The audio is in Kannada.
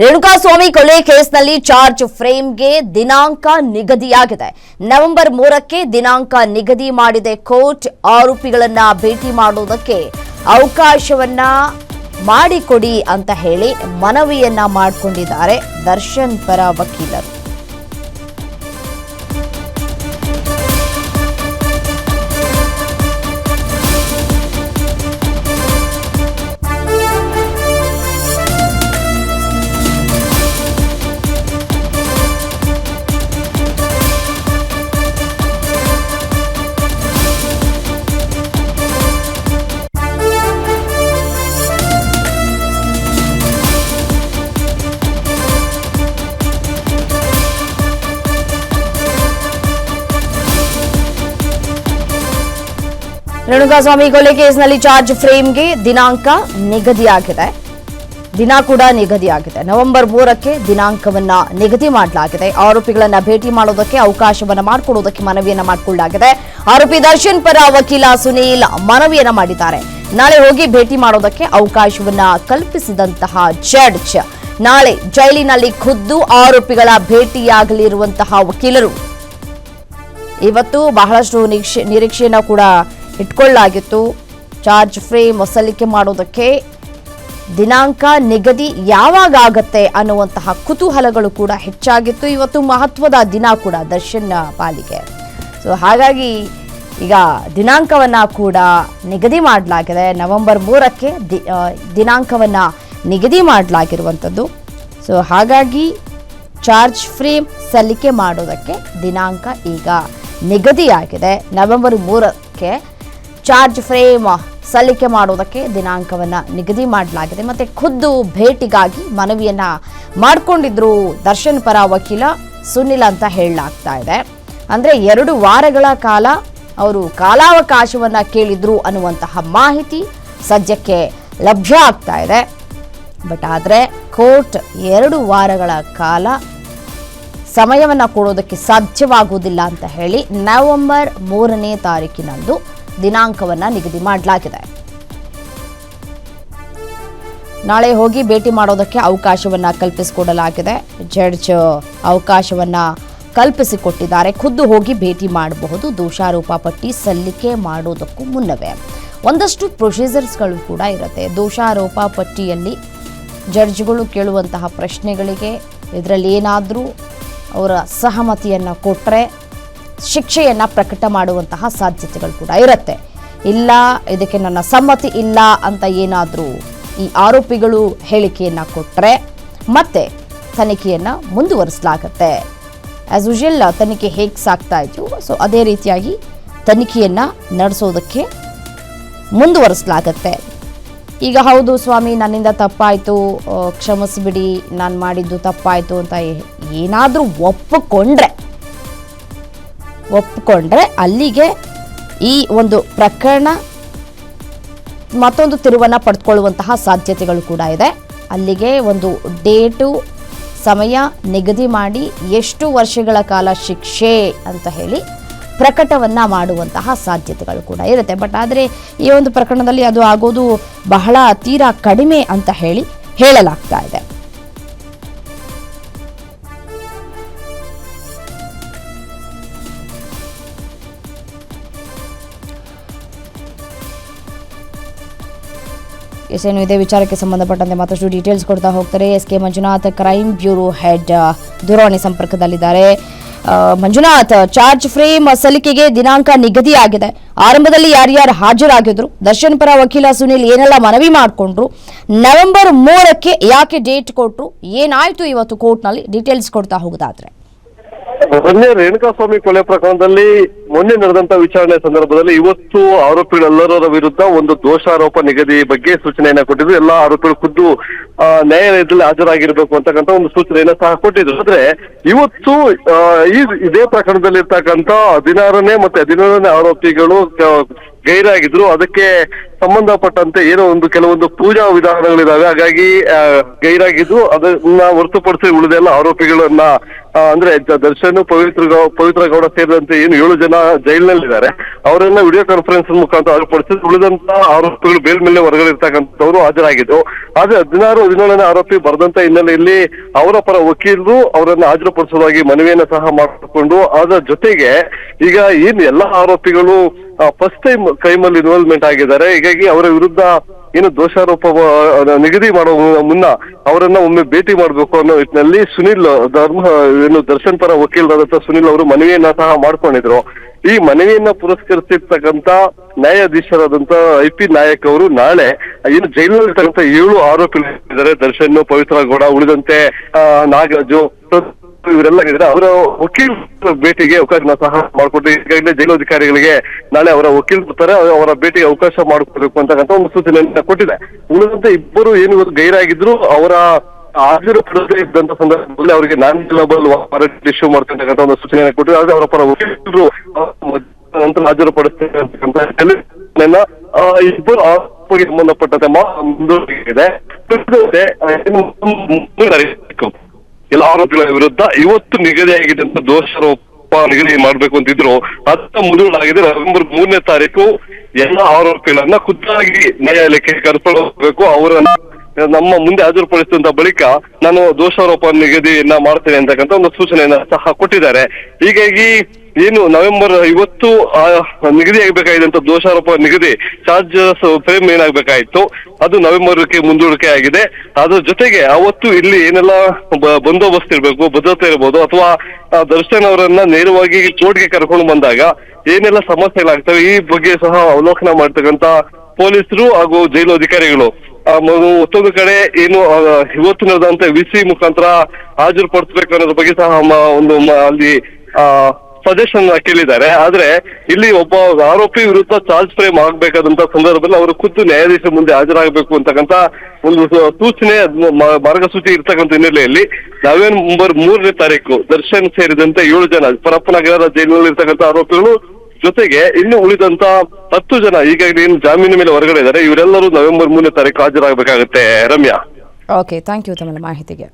ರೇಣುಕಾಸ್ವಾಮಿ ಕೊಲೆ ಕೇಸ್ನಲ್ಲಿ ಚಾರ್ಜ್ ಫ್ರೇಮ್ಗೆ ದಿನಾಂಕ ನಿಗದಿಯಾಗಿದೆ. ನವೆಂಬರ್ ಮೂರಕ್ಕೆ ದಿನಾಂಕ ನಿಗದಿ ಮಾಡಿದೆ. ಕೋರ್ಟ್ ಆರೋಪಿಗಳನ್ನ ಭೇಟಿ ಮಾಡುವುದಕ್ಕೆ ಅವಕಾಶವನ್ನ ಮಾಡಿಕೊಡಿ ಅಂತ ಹೇಳಿ ಮನವಿಯನ್ನ ಮಾಡಿಕೊಂಡಿದ್ದಾರೆ ದರ್ಶನ್ ಪರ ವಕೀಲರು. ರೇಣುಕಾಸ್ವಾಮಿ ಕೊಲೆ ಕೇಸ್ನಲ್ಲಿ ಚಾರ್ಜ್ ಫ್ರೇಮ್ಗೆ ದಿನಾಂಕ ನಿಗದಿಯಾಗಿದೆ. ದಿನ ಕೂಡ ನಿಗದಿಯಾಗಿದೆ. ನವೆಂಬರ್ ಮೂರಕ್ಕೆ ದಿನಾಂಕವನ್ನ ನಿಗದಿ ಮಾಡಲಾಗಿದೆ. ಆರೋಪಿಗಳನ್ನ ಭೇಟಿ ಮಾಡೋದಕ್ಕೆ ಅವಕಾಶವನ್ನ ಮಾಡಿಕೊಡುವುದಕ್ಕೆ ಮನವಿಯನ್ನ ಮಾಡಿಕೊಳ್ಳಲಾಗಿದೆ. ಆರೋಪಿ ದರ್ಶನ್ ಪರ ವಕೀಲ ಸುನೀಲ್ ಮನವಿಯನ್ನ ಮಾಡಿದ್ದಾರೆ. ನಾಳೆ ಹೋಗಿ ಭೇಟಿ ಮಾಡೋದಕ್ಕೆ ಅವಕಾಶವನ್ನ ಕಲ್ಪಿಸಿದಂತಹ ಜಡ್ಜ್ ನಾಳೆ ಜೈಲಿನಲ್ಲಿ ಖುದ್ದು ಆರೋಪಿಗಳ ಭೇಟಿಯಾಗಲಿರುವಂತಹ ವಕೀಲರು. ಇವತ್ತು ಬಹಳಷ್ಟು ನಿರೀಕ್ಷೆಯನ್ನು ಕೂಡ ಇಟ್ಕೊಳ್ಳಲಾಗಿತ್ತು ಚಾರ್ಜ್ ಫ್ರೀ ಸಲ್ಲಿಕೆ ಮಾಡೋದಕ್ಕೆ ದಿನಾಂಕ ನಿಗದಿ ಯಾವಾಗ ಆಗತ್ತೆ ಅನ್ನುವಂತಹ ಕುತೂಹಲಗಳು ಕೂಡ ಹೆಚ್ಚಾಗಿತ್ತು. ಇವತ್ತು ಮಹತ್ವದ ದಿನ ಕೂಡ ದರ್ಶನ್ ಪಾಲಿಗೆ. ಸೊ ಹಾಗಾಗಿ ಈಗ ದಿನಾಂಕವನ್ನು ಕೂಡ ನಿಗದಿ ಮಾಡಲಾಗಿದೆ. ನವೆಂಬರ್ ಮೂರಕ್ಕೆ ದಿ ದಿನಾಂಕವನ್ನ ನಿಗದಿ ಮಾಡಲಾಗಿರುವಂಥದ್ದು. ಸೊ ಹಾಗಾಗಿ ಚಾರ್ಜ್ ಫ್ರೀ ಸಲ್ಲಿಕೆ ಮಾಡೋದಕ್ಕೆ ದಿನಾಂಕ ಈಗ ನಿಗದಿಯಾಗಿದೆ. ನವೆಂಬರ್ ಮೂರಕ್ಕೆ ಚಾರ್ಜ್ ಫ್ರೇಮ್ ಸಲ್ಲಿಕೆ ಮಾಡೋದಕ್ಕೆ ದಿನಾಂಕವನ್ನು ನಿಗದಿ ಮಾಡಲಾಗಿದೆ. ಮತ್ತು ಖುದ್ದು ಭೇಟಿಗಾಗಿ ಮನವಿಯನ್ನು ಮಾಡಿಕೊಂಡಿದ್ರು ದರ್ಶನ್ ಪರ ವಕೀಲ ಸುನಿಲ್ ಅಂತ ಹೇಳಲಾಗ್ತಾ ಇದೆ. ಅಂದರೆ ಎರಡು ವಾರಗಳ ಕಾಲ ಅವರು ಕಾಲಾವಕಾಶವನ್ನು ಕೇಳಿದ್ರು ಅನ್ನುವಂತಹ ಮಾಹಿತಿ ಸದ್ಯಕ್ಕೆ ಲಭ್ಯ ಆಗ್ತಾ ಇದೆ. ಬಟ್ ಆದರೆ ಕೋರ್ಟ್ ಎರಡು ವಾರಗಳ ಕಾಲ ಸಮಯವನ್ನು ಕೊಡೋದಕ್ಕೆ ಸಾಧ್ಯವಾಗುವುದಿಲ್ಲ ಅಂತ ಹೇಳಿ ನವೆಂಬರ್ ಮೂರನೇ ತಾರೀಕಿನಂದು ದಿನಾಂಕವನ್ನು ನಿಗದಿ ಮಾಡಲಾಗಿದೆ. ನಾಳೆ ಹೋಗಿ ಭೇಟಿ ಮಾಡೋದಕ್ಕೆ ಅವಕಾಶವನ್ನು ಕಲ್ಪಿಸಿಕೊಡಲಾಗಿದೆ. ಜಡ್ಜ್ ಅವಕಾಶವನ್ನು ಕಲ್ಪಿಸಿಕೊಟ್ಟಿದ್ದಾರೆ. ಖುದ್ದು ಹೋಗಿ ಭೇಟಿ ಮಾಡಬಹುದು. ದೋಷಾರೋಪ ಪಟ್ಟಿ ಸಲ್ಲಿಕೆ ಮಾಡೋದಕ್ಕೂ ಮುನ್ನವೇ. ಒಂದಷ್ಟು ಪ್ರೊಸೀಜರ್ಸ್ಗಳು ಕೂಡ ಇರುತ್ತೆ. ದೋಷಾರೋಪ ಪಟ್ಟಿಯಲ್ಲಿ ಜಡ್ಜ್ಗಳು ಕೇಳುವಂತಹ ಪ್ರಶ್ನೆಗಳಿಗೆ ಇದರಲ್ಲಿ ಏನಾದರೂ ಅವರ ಸಹಮತಿಯನ್ನು ಕೊಟ್ಟರೆ ಶಿಕ್ಷೆಯನ್ನು ಪ್ರಕಟ ಮಾಡುವಂತಹ ಸಾಧ್ಯತೆಗಳು ಕೂಡ ಇರುತ್ತೆ. ಇಲ್ಲ, ಇದಕ್ಕೆ ನನ್ನ ಸಮ್ಮತಿ ಇಲ್ಲ ಅಂತ ಏನಾದರೂ ಈ ಆರೋಪಿಗಳು ಹೇಳಿಕೆಯನ್ನು ಕೊಟ್ಟರೆ ಮತ್ತೆ ತನಿಖೆಯನ್ನು ಮುಂದುವರಿಸಲಾಗತ್ತೆ. ಆ್ಯಸ್ ಯೂಶಲ್ ತನಿಖೆ ಹೇಗೆ ಸಾಕ್ತಾ ಇತ್ತು ಸೊ ಅದೇ ರೀತಿಯಾಗಿ ತನಿಖೆಯನ್ನು ನಡೆಸೋದಕ್ಕೆ ಮುಂದುವರಿಸಲಾಗತ್ತೆ. ಈಗ ಹೌದು ಸ್ವಾಮಿ, ನನ್ನಿಂದ ತಪ್ಪಾಯಿತು, ಕ್ಷಮಿಸಿಬಿಡಿ ಕ್ಷಮಿಸ್ಬಿಡಿ ನಾನು ಮಾಡಿದ್ದು ತಪ್ಪಾಯಿತು ಅಂತ ಏನಾದರೂ ಒಪ್ಪಿಕೊಂಡ್ರೆ ಒಪ್ಪಿಕೊಂಡ್ರೆ ಅಲ್ಲಿಗೆ ಈ ಒಂದು ಪ್ರಕರಣ ಮತ್ತೊಂದು ತಿರುವನ್ನು ಪಡೆದುಕೊಳ್ಳುವಂತಹ ಸಾಧ್ಯತೆಗಳು ಕೂಡ ಇದೆ. ಅಲ್ಲಿಗೆ ಒಂದು ಡೇಟು, ಸಮಯ ನಿಗದಿ ಮಾಡಿ ಎಷ್ಟು ವರ್ಷಗಳ ಕಾಲ ಶಿಕ್ಷೆ ಅಂತ ಹೇಳಿ ಪ್ರಕಟವನ್ನ ಮಾಡುವಂತಹ ಸಾಧ್ಯತೆಗಳು ಕೂಡ ಇರುತ್ತೆ. ಬಟ್ ಆದರೆ ಈ ಒಂದು ಪ್ರಕರಣದಲ್ಲಿ ಅದು ಆಗೋದು ಬಹಳ ತೀರಾ ಕಡಿಮೆ ಅಂತ ಹೇಳಿ ಹೇಳಲಾಗ್ತಾ ಇದೆ. ಎಸ್ ಏನು ಇದೇ? ವಿಚಾರಕ್ಕೆ ಸಂಬಂಧಪಟ್ಟಂತೆ ಮತ್ತಷ್ಟು ಡೀಟೇಲ್ಸ್ ಕೊಡ್ತಾ ಹೋಗ್ತಾರೆ. S K Manjunath crime bureau head ದೂರವಾಣಿ ಸಂಪರ್ಕದಲ್ಲಿದ್ದಾರೆ. ಮಂಜುನಾಥ್ ಚಾರ್ಜ್ ಫ್ರೇಮ್ ಸಲ್ಲಿಕೆಗೆ ದಿನಾಂಕ ನಿಗದಿಯಾಗಿದೆ. ಆರಂಭದಲ್ಲಿ ಯಾರ್ಯಾರು ಹಾಜರಾಗಿದ್ರು? ದರ್ಶನ್ ಪರ ವಕೀಲ ಸುನಿಲ್ ಏನೆಲ್ಲ ಮನವಿ ಮಾಡಿಕೊಂಡ್ರು? ನವೆಂಬರ್ ಮೂರಕ್ಕೆ ಯಾಕೆ ಡೇಟ್ ಕೊಟ್ಟರು ಏನಾಯ್ತು ಇವತ್ತು ಕೋರ್ಟ್ನಲ್ಲಿ ಡೀಟೇಲ್ಸ್ ಕೊಡ್ತಾ ಹೋಗೋದಾದ್ರೆ. ಮೊನ್ನೆ ರೇಣುಕಾಸ್ವಾಮಿ ಕೊಲೆ ಪ್ರಕರಣದಲ್ಲಿ ಮೊನ್ನೆ ನಡೆದಂತ ವಿಚಾರಣೆ ಸಂದರ್ಭದಲ್ಲಿ ಇವತ್ತು ಆರೋಪಿಗಳೆಲ್ಲರ ವಿರುದ್ಧ ಒಂದು ದೋಷಾರೋಪ ನಿಗದಿ ಬಗ್ಗೆ ಸೂಚನೆಯನ್ನ ಕೊಟ್ಟಿದ್ರು. ಎಲ್ಲಾ ಆರೋಪಿಗಳು ಖುದ್ದು ನ್ಯಾಯಾಲಯದಲ್ಲಿ ಹಾಜರಾಗಿರ್ಬೇಕು ಅಂತಕ್ಕಂಥ ಒಂದು ಸೂಚನೆಯನ್ನ ಸಹ ಕೊಟ್ಟಿದ್ರು. ಆದ್ರೆ ಇವತ್ತು ಈ, ಇದೇ ಪ್ರಕರಣದಲ್ಲಿ ಇರ್ತಕ್ಕಂಥ ಹದಿನಾರನೇ ಮತ್ತೆ ಹದಿನೇಳನೇ ಆರೋಪಿಗಳು ಗೈರಾಗಿದ್ರು. ಅದಕ್ಕೆ ಸಂಬಂಧಪಟ್ಟಂತೆ ಏನೋ ಒಂದು ಕೆಲವೊಂದು ಪೂಜಾ ವಿಧಾನಗಳಿದ್ದಾವೆ ಹಾಗಾಗಿ ಗೈರಾಗಿದ್ದು ಅದನ್ನ ಹೊರತುಪಡಿಸಿ ಉಳಿದೆಲ್ಲ ಆರೋಪಿಗಳನ್ನ ಅಂದ್ರೆ ದರ್ಶನ್, ಪವಿತ್ರ ಪವಿತ್ರ ಗೌಡ ಸೇರಿದಂತೆ ಏನು ಏಳು ಜನ ಜೈಲಿನಲ್ಲಿದ್ದಾರೆ. ಅವರನ್ನ ವಿಡಿಯೋ ಕಾನ್ಫರೆನ್ಸ್ ಮುಖಾಂತರ ಹೊರಪಡಿಸಿ ಉಳಿದಂತ ಆರೋಪಿಗಳು ಬೇಲ್ ಮೇಲೆ ಹೊರಗಡೆ ಇರ್ತಕ್ಕಂಥವ್ರು ಹಾಜರಾಗಿದ್ದು. ಆದ್ರೆ ಹದಿನಾರು, ಹದಿನೇಳನೇ ಆರೋಪಿ ಬರೆದಂತ ಹಿನ್ನೆಲೆಯಲ್ಲಿ ಅವರ ಪರ ವಕೀಲರು ಅವರನ್ನ ಹಾಜರುಪಡಿಸುವುದಾಗಿ ಮನವಿಯನ್ನ ಸಹ ಮಾಡಿಕೊಂಡು, ಅದರ ಜೊತೆಗೆ ಈಗ ಏನ್ ಎಲ್ಲಾ ಆರೋಪಿಗಳು ಫಸ್ಟ್ ಟೈಮ್ ಕ್ರೈಮಲ್ಲಿ ಇನ್ವಾಲ್ವ್ಮೆಂಟ್ ಆಗಿದ್ದಾರೆ ಅವರ ವಿರುದ್ಧ ಏನು ದೋಷಾರೋಪ ನಿಗದಿ ಮಾಡುವ ಮುನ್ನ ಅವರನ್ನ ಒಮ್ಮೆ ಭೇಟಿ ಮಾಡಬೇಕು ಅನ್ನೋ ನಿಟ್ಟಿನಲ್ಲಿ ಸುನಿಲ್ ಧರ್ಮ ಏನು ದರ್ಶನ್ ಪರ ವಕೀಲರಾದಂತ ಸುನಿಲ್ ಅವರು ಮನವಿಯನ್ನ ಸಹ ಮಾಡ್ಕೊಂಡಿದ್ರು. ಈ ಮನವಿಯನ್ನ ಪುರಸ್ಕರಿಸಿರ್ತಕ್ಕಂತ ನ್ಯಾಯಾಧೀಶರಾದಂತ ಐ ಪಿ ನಾಯಕ್ ಅವರು ನಾಳೆ ಏನು ಜೈಲಿನಲ್ಲಿರ್ತಕ್ಕಂಥ ಏಳು ಆರೋಪಿಗಳಿದ್ದಾರೆ. ದರ್ಶನ್, ಪವಿತ್ರ ಗೌಡ ಉಳಿದಂತೆ ನಾಗರಾಜು ಇವರೆಲ್ಲ ಹೇಳಿದ್ರೆ ಅವರ ವಕೀಲ ಭೇಟಿಗೆ ಅವಕಾಶ ಸಹ ಮಾಡಿಕೊಟ್ಟು ಈಗಾಗಲೇ ಜಿಲ್ಲಾಧಿಕಾರಿಗಳಿಗೆ ನಾಳೆ ಅವರ ವಕೀಲ್ ಬರ್ತಾರೆ, ಅವರ ಭೇಟಿಗೆ ಅವಕಾಶ ಮಾಡಿಕೊಡ್ಬೇಕು ಅಂತಕ್ಕಂಥ ಒಂದು ಸೂಚನೆಯನ್ನ ಕೊಟ್ಟಿದೆ. ಉಳಿದಂತೆ ಇಬ್ಬರು ಏನು ಇವತ್ತು ಗೈರಾಗಿದ್ರು, ಅವರ ಹಾಜರು ಪಡದೇ ಇದ್ದಂತ ಸಂದರ್ಭದಲ್ಲಿ ಅವರಿಗೆ ನಾನ್ ಗ್ಲೋಬಲ್ ವಾರಂಟ್ ಇಶ್ಯೂ ಮಾಡ್ತಕ್ಕಂಥ ಒಂದು ಸೂಚನೆಯನ್ನು ಕೊಟ್ಟಿದೆ. ಆದ್ರೆ ಅವರ ಪರ ವಕೀಲರು ನಂತರ ಹಾಜರು ಪಡಿಸ್ತಕ್ಕಂಥ ಇಬ್ಬರು ಸಂಬಂಧಪಟ್ಟಂತೆ ಸಂಬಂಧಪಟ್ಟಂತೆ ಮಾ ಎಲ್ಲ ಆರೋಪಿಗಳ ವಿರುದ್ಧ ಇವತ್ತು ನಿಗದಿಯಾಗಿದ್ದಂತ ದೋಷಾರೋಪ ನಿಗದಿ ಮಾಡ್ಬೇಕು ಅಂತಿದ್ರು. ಅದನ್ನ ಮುಂದೂಡಲಾಗಿದೆ ನವೆಂಬರ್ ಮೂರನೇ ತಾರೀಕು ಎಲ್ಲ ಆರೋಪಿಗಳನ್ನ ಖುದ್ದಾಗಿ ನ್ಯಾಯಾಲಯಕ್ಕೆ ಕರ್ಕೊಂಡು ಹೋಗ್ಬೇಕು ಅವರನ್ನ ನಮ್ಮ ಮುಂದೆ ಹಾಜರುಪಡಿಸಿದಂತ ಬಳಿಕ ನಾನು ದೋಷಾರೋಪ ನಿಗದಿಯನ್ನ ಮಾಡ್ತೇನೆ ಅಂತಕ್ಕಂಥ ಒಂದು ಸೂಚನೆಯನ್ನ ಸಹ ಕೊಟ್ಟಿದ್ದಾರೆ. ಹೀಗಾಗಿ ಏನು ನವೆಂಬರ್ ಇವತ್ತು ಆ, ನಿಗದಿಯಾಗಬೇಕಾಗಿದ್ದಂತ ದೋಷಾರೋಪ ನಿಗದಿ ಚಾರ್ಜಸ್ ಫ್ರೇಮ್ ಏನಾಗಬೇಕಾಗಿತ್ತು ಅದು ನವೆಂಬರ್ಗೆ ಮುಂದೂಡಿಕೆ ಆಗಿದೆ. ಅದ್ರ ಜೊತೆಗೆ ಅವತ್ತು ಇಲ್ಲಿ ಏನೆಲ್ಲ ಬಂದೋಬಸ್ತ್ ಇರಬೇಕು ಭದ್ರತೆ ಇರ್ಬೋದು ಅಥವಾ ದರ್ಶನ್ ಅವರನ್ನ ನೇರವಾಗಿ ಕೋರ್ಟ್ಗೆ ಕರ್ಕೊಂಡು ಬಂದಾಗ ಏನೆಲ್ಲ ಸಮಸ್ಯೆಗಳಾಗ್ತವೆ ಈ ಬಗ್ಗೆ ಸಹ ಅವಲೋಕನ ಮಾಡ್ತಕ್ಕಂತ ಪೊಲೀಸರು ಹಾಗೂ ಜೈಲು ಅಧಿಕಾರಿಗಳು ಮತ್ತೊಂದು ಕಡೆ ಏನು ಆ, ಇವತ್ತು ನಡೆದಂತೆ ವಿಸಿ ಮುಖಾಂತರ ಹಾಜರುಪಡಿಸಬೇಕು ಅನ್ನೋದ್ರ ಬಗ್ಗೆ ಸಹ ಒಂದು ಅಲ್ಲಿ ಅಲ್ಲಿ ಸಜೆಷನ್ ಕೇಳಿದ್ದಾರೆ. ಆದ್ರೆ ಇಲ್ಲಿ ಒಬ್ಬ ಆರೋಪಿ ವಿರುದ್ಧ ಚಾರ್ಜ್ ಫ್ರೇಮ್ ಆಗ್ಬೇಕಾದಂತ ಸಂದರ್ಭದಲ್ಲಿ ಅವರು ಖುದ್ದು ನ್ಯಾಯಾಧೀಶ ಮುಂದೆ ಹಾಜರಾಗಬೇಕು ಅಂತಕ್ಕಂತ ಒಂದು ಸೂಚನೆ ಮಾರ್ಗಸೂಚಿ ಇರ್ತಕ್ಕಂಥ ಹಿನ್ನೆಲೆಯಲ್ಲಿ ನವೆಂಬರ್ ಮೂರನೇ ತಾರೀಕು ದರ್ಶನ್ ಸೇರಿದಂತೆ ಏಳು ಜನ ಪರಪ್ಪನಗರದ ಜೈಲಿನಲ್ಲಿ ಇರ್ತಕ್ಕಂಥ ಆರೋಪಿಗಳು ಜೊತೆಗೆ ಇನ್ನು ಉಳಿದಂತ ಹತ್ತು ಜನ, ಈಗ ಏನು ಜಾಮೀನು ಮೇಲೆ ಹೊರಗಡೆ ಇದ್ದಾರೆ. ಇವರೆಲ್ಲರೂ ನವೆಂಬರ್ ಮೂರನೇ ತಾರೀಕು ಹಾಜರಾಗಬೇಕಾಗುತ್ತೆ. ರಮ್ಯಾ. ಓಕೆ ಥ್ಯಾಂಕ್ ಯು ತಮ್ಮ ಮಾಹಿತಿಗೆ.